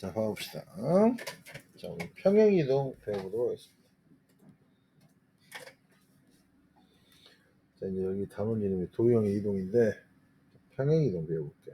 자, 봐봅시다. 자, 우리 평행이동 배워보도록 하겠습니다. 자, 이제 여기 단원 이름이 도형의 이동인데, 평행이동 배워볼게.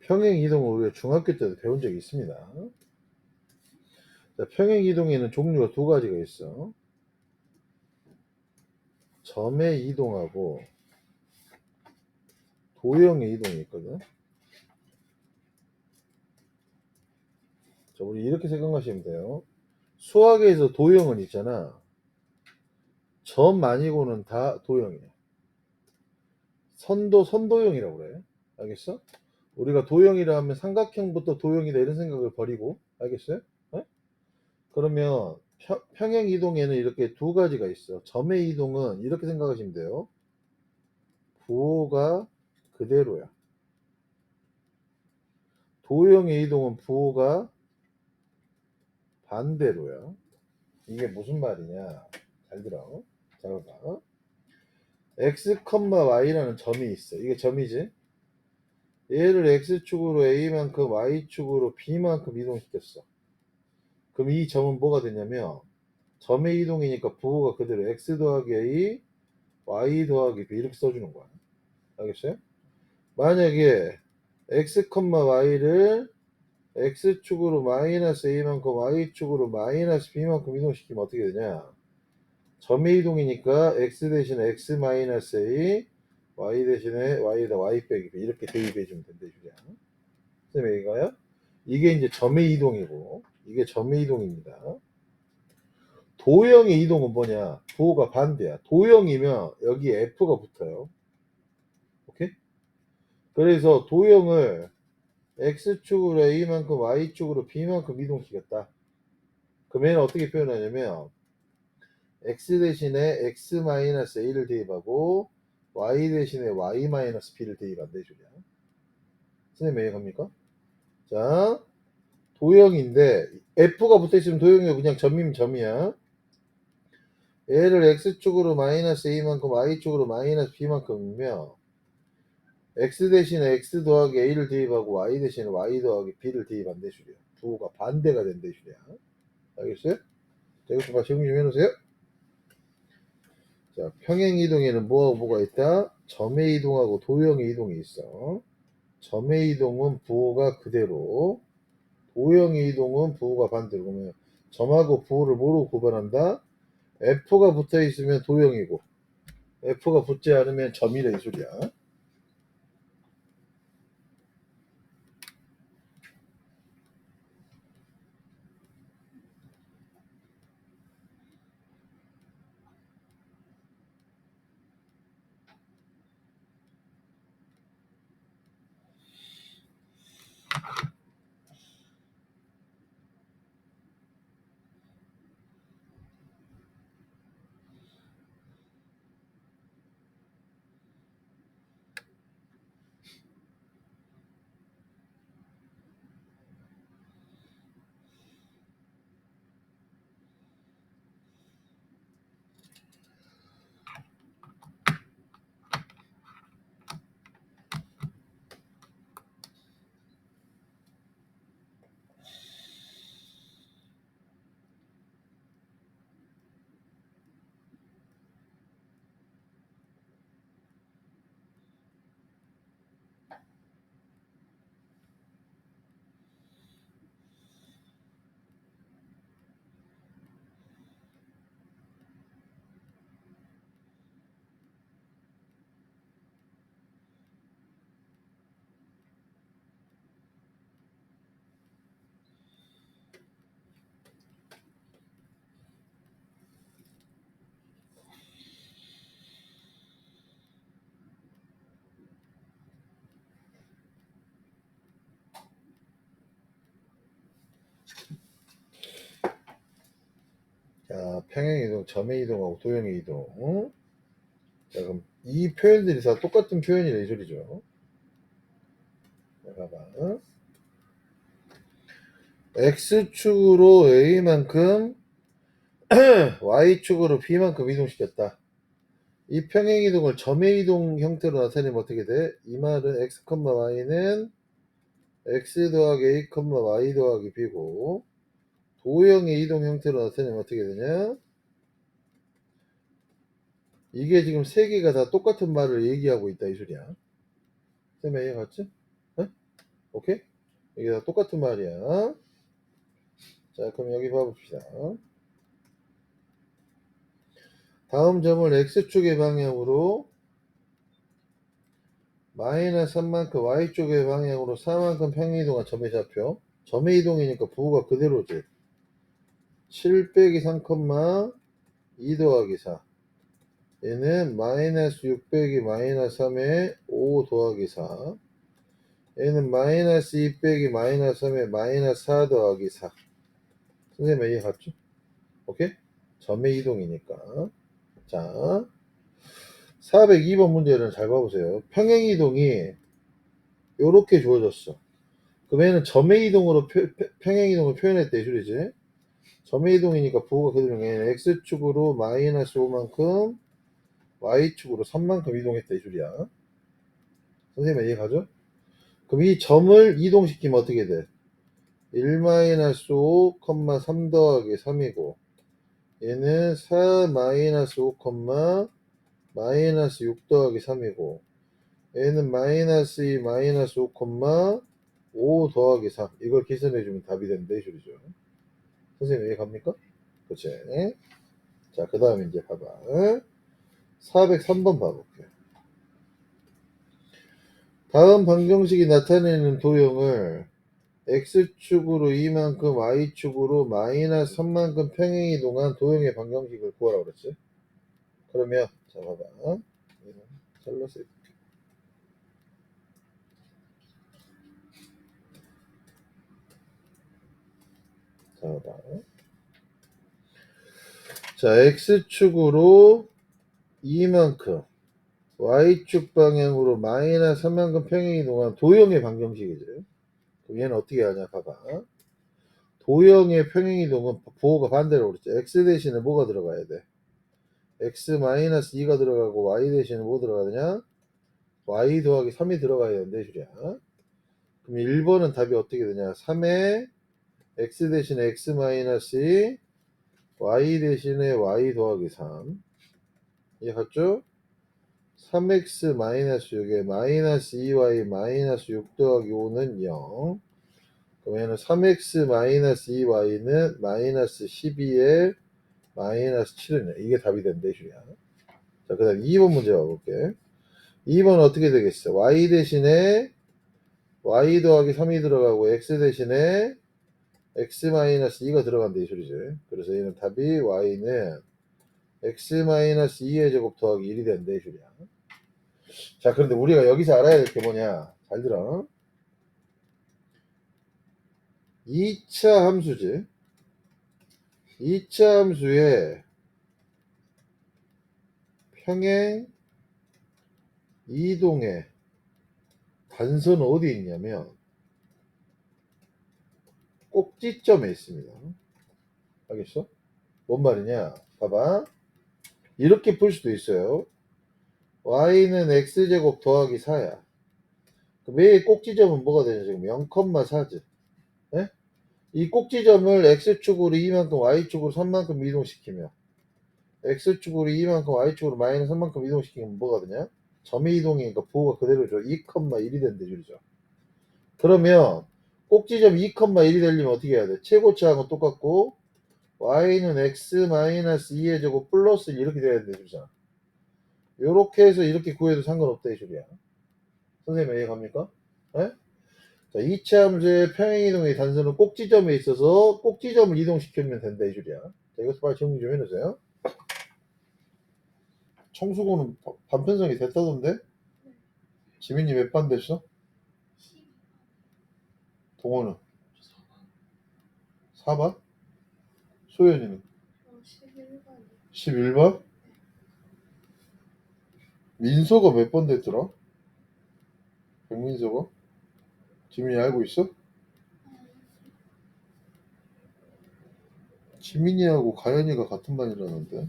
평행이동을 우리가 중학교 때도 배운 적이 있습니다. 자, 평행이동에는 종류가 두 가지가 있어. 점의 이동하고 도형의 이동이 있거든. 자, 우리 이렇게 생각하시면 돼요. 수학에서 도형은 있잖아. 점 아니고는 다 도형이야. 선도, 선도형이라고 그래. 알겠어? 우리가 도형이라 하면 삼각형부터 도형이다 이런 생각을 버리고, 알겠어요? 어? 그러면 평, 평행 이동에는 이렇게 두 가지가 있어. 점의 이동은 이렇게 생각하시면 돼요. 부호가 그대로야. 도형의 이동은 부호가 반대로야. 이게 무슨 말이냐? 잘 들어. 잘 봐. x, y라는 점이 있어. 이게 점이지? 얘를 x축으로 a만큼 y축으로 b만큼 이동시켰어. 그럼 이 점은 뭐가 되냐면 점의 이동이니까 부호가 그대로 x 더하기 a, y 더하기 b 이렇게 써주는 거야. 알겠어요? 만약에 x, y를 x축으로 마이너스 a만큼 y축으로 마이너스 b만큼 이동시키면 어떻게 되냐? 점의 이동이니까 x 대신에 x 마이너스 a, y 대신에 y에다 y 빼기 이렇게 대입해 주면. 선생님 이거요? 이게 이제 점의 이동이고 이게 점의 이동입니다. 도형의 이동은 뭐냐? 부호가 반대야. 도형이면 여기 f가 붙어요. 그래서 도형을 x축으로 a만큼 y축으로 b만큼 이동시켰다. 그러면 얘는 어떻게 표현하냐면 x 대신에 x 마이너스 a를 대입하고 y 대신에 y 마이너스 b를 이 소리야. 선생님 왜 갑니까? 자, 도형인데 f가 붙어 있으면 도형이 그냥 점이면 점이야. 얘를 x축으로 마이너스 a만큼 y축으로 마이너스 b만큼이며 x 대신에 x 더하기 a를 대입하고 y 대신에 y 더하기 b를 대입한대 줄이야. 부호가 반대가 된대 줄이야. 알겠어요? 자, 이것도 봐. 정리 좀 해놓으세요. 자, 평행 이동에는 뭐하고 뭐가 있다? 점의 이동하고 도형의 이동이 있어. 점의 이동은 부호가 그대로, 도형의 이동은 부호가 반대로. 그러면 점하고 부호를 뭐로 구분한다? F가 붙어 있으면 도형이고, F가 붙지 않으면 점이라 이 소리야. 평행 이동, 점의 이동하고 도형의 이동. 어? 자, 그럼 이 표현들이 다 똑같은 표현이라 이 소리죠. 자, 봐봐. 어? X축으로 A만큼 Y축으로 B만큼 이동시켰다. 이 평행 이동을 점의 이동 형태로 나타내면 어떻게 돼? 이 말은 x, y는 x 더하기 a, y 더하기 b고 도형의 이동 형태로 나타내면 어떻게 되냐? 이게 지금 세 개가 다 똑같은 말을 얘기하고 있다 이 소리야. 쌤 이해 갔지? 어? 오케이? 이게 다 똑같은 말이야. 자, 그럼 여기 봐봅시다. 다음 점을 x축의 방향으로 마이너스 3만큼 y쪽의 방향으로 4만큼 평행이동한 점의 좌표. 점의 이동이니까 부호가 그대로지. 7 빼기 3, 2 더하기 4. 얘는 마이너스 6 빼기 마이너스 3에 5 더하기 4. 얘는 마이너스 2 빼기 마이너스 3에 마이너스 4 더하기 4. 선생님 이해 갔죠? 오케이? 점의 이동이니까. 자, 402번 문제는 잘 봐보세요. 평행 이동이 요렇게 주어졌어. 그럼 얘는 점의 이동으로 평행 이동을 표현했대 이 소리지. 점의 이동이니까 부호가 그대로 x축으로 마이너스 5만큼 y축으로 3만큼 이동했다 이 소리야. 선생님 이해 가죠? 그럼 이 점을 이동시키면 어떻게 돼? 1-5, 3 더하기 3이고 얘는 4 마이너스 5, 마이너스 6 더하기 3이고 얘는 마이너스 2 마이너스 5, 5 더하기 3 이걸 계산해주면 답이 된다 이 소리죠. 선생님 왜 갑니까? 그치? 자, 그 다음에 이제 봐봐. 403번 봐볼게요. 다음 방정식이 나타내는 도형을 x축으로 이만큼 y축으로 마이너스 3만큼 평행 이동한 도형의 방정식을 구하라고 그랬지? 그러면 자 봐봐. 셀러 어? 쓸 4번. 자, x축으로 이만큼, y축 방향으로 마이너스 3만큼 평행이 동안 도형의 반경식이죠. 그럼 얘는 어떻게 하냐, 봐봐. 도형의 평행이 동은 부호가 반대로 그랬죠. x 대신에 뭐가 들어가야 돼? x-2가 들어가고 y 대신에 뭐 들어가느냐? y 더하기 3이 들어가야 되는데, 주량. 그럼 1번은 답이 어떻게 되냐? 3에 x 대신에 x 마이너스 2 y 대신에 y 더하기 3 이해갔죠? 3x 마이너스 6에 마이너스 2y 마이너스 6 더하기 5는 0 그럼 얘는 3x 마이너스 2y는 마이너스 12에 마이너스 7은 이게 답이 된대 슈야. 자, 그 다음 2번 문제 봐볼게. 2번 어떻게 되겠어? y 대신에 y 더하기 3이 들어가고 x 대신에 x 마이너스 2가 들어간대 이 소리지. 그래서 얘는 답이 y는 x 마이너스 2의 제곱 더하기 1이 된대 이 소리야. 자 그런데 우리가 여기서 알아야 될 게 뭐냐? 잘 들어. 2차 함수지. 2차 함수의 평행 이동의 단서는 어디 있냐면 꼭지점에 있습니다. 알겠어? 뭔 말이냐? 봐봐. 이렇게 풀 수도 있어요. y는 x제곱 더하기 4야. 매일 꼭지점은 뭐가 되냐? 지금 0,4지. 예? 이 꼭지점을 x축으로 2만큼 y축으로 3만큼 이동시키면 x축으로 2만큼 y축으로 마이너스 3만큼 이동시키면 뭐가 되냐? 점의 이동이니까 부호가 그대로죠. 2,1이 된대 줄이죠. 그러면 꼭지점 2,1이 되려면 어떻게 해야 돼? 최고치하고 똑같고 y는 x 마이너스 2의 제곱 플러스 1 이렇게 돼야 된대 줄이잖아. 요렇게 해서 이렇게 구해도 상관없다 이 소리야. 선생님 이해 갑니까? 예? 자, 2차 함수의 평행이동의 단서는 꼭지점에 있어서 꼭지점을 이동시키면 된다 이 줄이야. 자, 이것도 빨리 정리 좀 해놓으세요. 청수고는 바- 반편성이 됐다던데? 지민이 몇 반 됐어? 동원아 4번. 소연이는? 11번. 11번? 민서가 몇 번 됐더라? 백민서가 지민이 알고 있어? 지민이하고 가연이가 같은 반이라는데.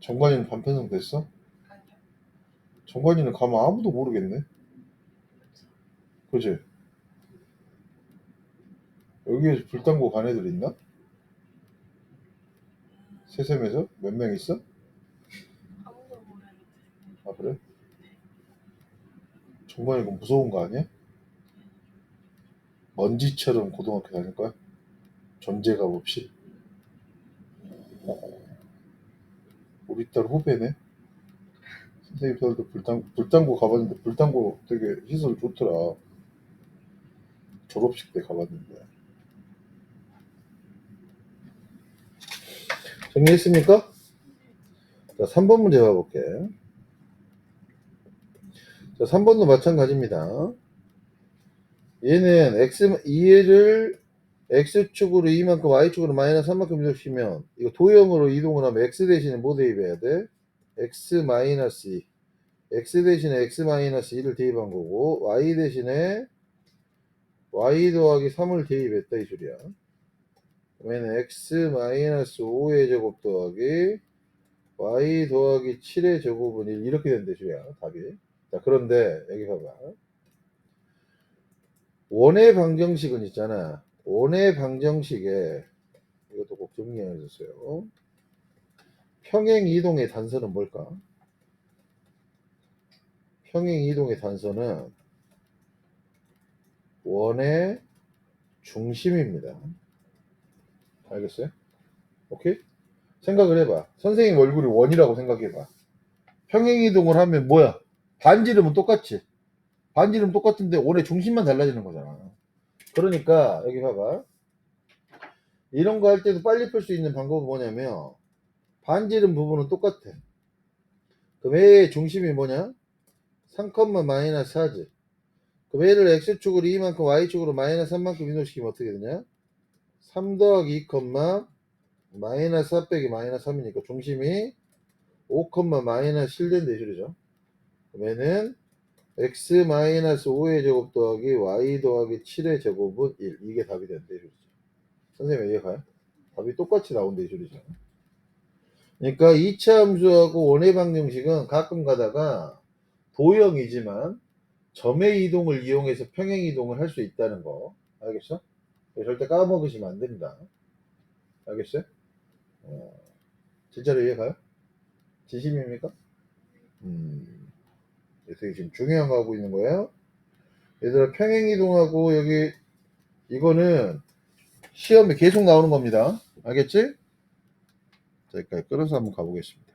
정관이는 반편성 됐어? 정관이는 가면 아무도 모르겠네. 그지? 여기에서 불당고 간 애들 있나? 음, 세셈에서? 몇 명 있어? 아무도 모르겠는데. 아, 그래? 정관이 그 무서운 거 아니야? 먼지처럼 고등학교 다닐 거야? 존재감 없이? 우리 딸 후배네? 선생님 딸도 불당, 불당고 가봤는데 불당고 되게 시설 좋더라. 졸업식 때 가봤는데. 정리했습니까? 자, 3번 문제 봐볼게. 자, 3번도 마찬가지입니다. 얘는 x 2를 x축으로 2만큼 y축으로 마이너스 3만큼 이동시키면 이거 도형으로 이동을 하면 x 대신에 뭐 대입해야 돼? X 마이너스 2 x 대신에 x 마이너스 2를 대입한 거고 y 대신에 y 더하기 3을 대입했다 이 소리야 그러면 x 마이너스 5의 제곱 더하기 y 더하기 7의 제곱은 1 이렇게 이 소리야 답이 자 그런데 여기 봐봐 원의 방정식은 있잖아. 원의 방정식에 이것도 꼭 정리해 주세요. 평행 이동의 단서는 뭘까? 평행 이동의 단서는 원의 중심입니다. 알겠어요? 오케이? 생각을 해봐. 선생님 얼굴이 원이라고 생각해봐. 평행 이동을 하면 뭐야? 반지름은 똑같지? 반지름 똑같은데 원의 중심만 달라지는 거잖아. 그러니까 여기 봐봐. 이런 거 할 때도 빨리 풀 수 있는 방법은 뭐냐면 반지름 부분은 똑같아. 그럼 A의 중심이 뭐냐? 3, 마이너스 4지. 그럼 A를 X축으로 2만큼 Y축으로 마이너스 3만큼 이동시키면 어떻게 되냐? 3 더하기 2, 마이너스 4 빼기 마이너스 3이니까 중심이 5, 마이너스 7 된다 이 소리죠. 그러면은 x 마이너스 5의 제곱 더하기 y 더하기 7의 제곱은 1 이게 답이 소리죠. 선생님 이해가요? 답이 똑같이 나온다 이 소리죠. 그러니까 2차 함수하고 원의 방정식은 가끔 가다가 도형이지만 점의 이동을 이용해서 평행 이동을 할 수 있다는 거 알겠어? 절대 까먹으시면 안 됩니다. 알겠어요? 어, 진짜로 이해가요? 진심입니까? 음. 그래서 지금 중요한 거 하고 있는 거예요. 얘들아 평행 이동하고 여기 이거는 시험에 계속 나오는 겁니다. 알겠지? 자, 여기까지 끌어서 한번 가보겠습니다.